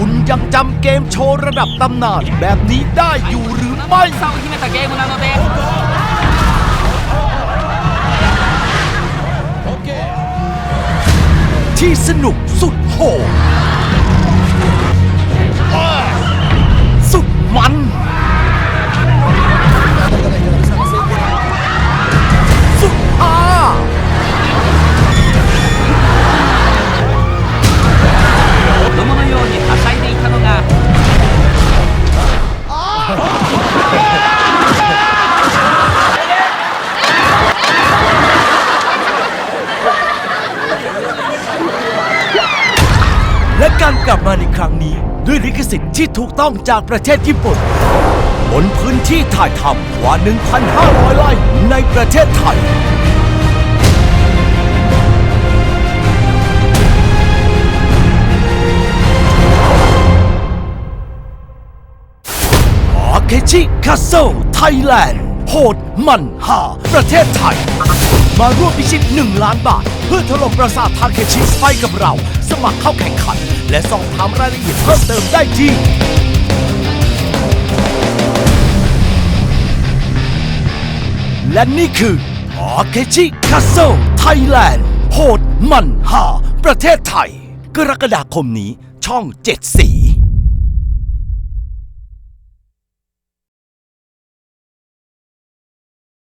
คุณยังจำเกมโชว์ระดับตำนานแบบนี้ได้อยู่หรือไม่ さを秘めたゲームなので ที่สนุกสุดโหด และการกลับมาในครั้งนี้ด้วยลิขสิทธิ์ที่ถูกต้องจากประเทศญี่ปุ่น บนพื้นที่ถ่ายทำกว่า 1,500 ไร่ในประเทศไทย เคชิคาโซไทยแลนด์ โหดมันหา ประเทศไทย มาร่วมพิชิต 1 ล้านบาท เพื่อถล่มปราสาททาเคชิไปกับเรา สมัครเข้าแข่งขัน และสอบถามรายละเอียดเพิ่มเติมได้ที่และนี่คืออาเคชิคาโซไทยแลนด์ โหดมันหา ประเทศไทย กรกฎาคมนี้ช่อง7สี